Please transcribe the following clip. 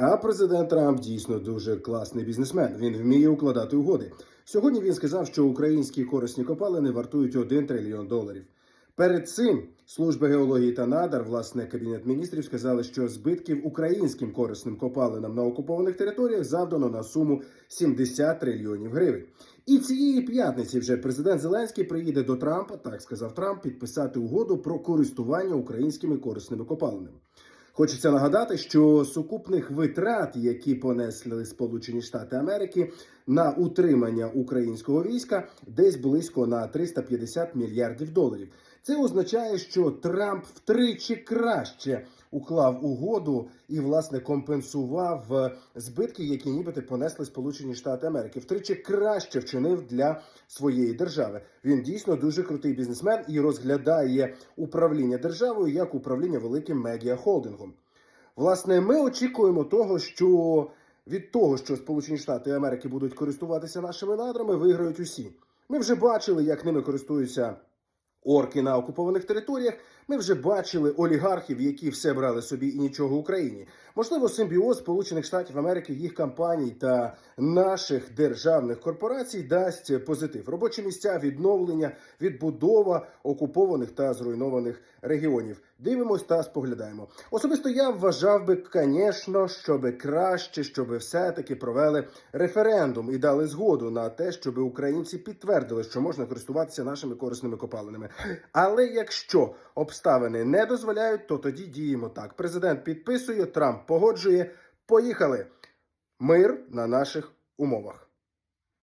А президент Трамп дійсно дуже класний бізнесмен. Він вміє укладати угоди. Сьогодні він сказав, що українські корисні копалини вартують 1 трильйон доларів. Перед цим служба геології та надар, власне, кабінет міністрів сказали, що збитків українським корисним копалинам на окупованих територіях завдано на суму 70 трильйонів гривень. І цієї п'ятниці вже президент Зеленський приїде до Трампа, так сказав Трамп, підписати угоду про користування українськими корисними копалинами. Хочеться нагадати, що сукупних витрат, які понесли Сполучені Штати Америки на утримання українського війська, десь близько на 350 мільярдів доларів. Це означає, що Трамп втричі краще уклав угоду і власне компенсував е, збитки, які нібито понесли Сполучені Штати Америки. Втричі краще вчинив для своєї держави. Він дійсно дуже крутий бізнесмен і розглядає управління державою як управління великим медіахолдингом. Власне, ми очікуємо того, що від того, що Сполучені Штати Америки будуть користуватися нашими надрами, виграють усі. Ми вже бачили, як ними користуються орки на окупованих територіях. Ми вже бачили олігархів, які все брали собі і нічого Україні. Можливо, симбіоз Сполучених Штатів Америки, їх компаній та наших державних корпорацій дасть позитив. Робочі місця, відновлення, відбудова окупованих та зруйнованих регіонів. Дивимось та споглядаємо. Особисто я вважав би, звісно, щоб краще, щоб все-таки провели референдум і дали згоду на те, щоб українці підтвердили, що можна користуватися нашими корисними копалинами. Але якщо обставини не дозволяють, то тоді діємо так. Президент підписує, Трамп погоджує. Поїхали. Мир на наших умовах.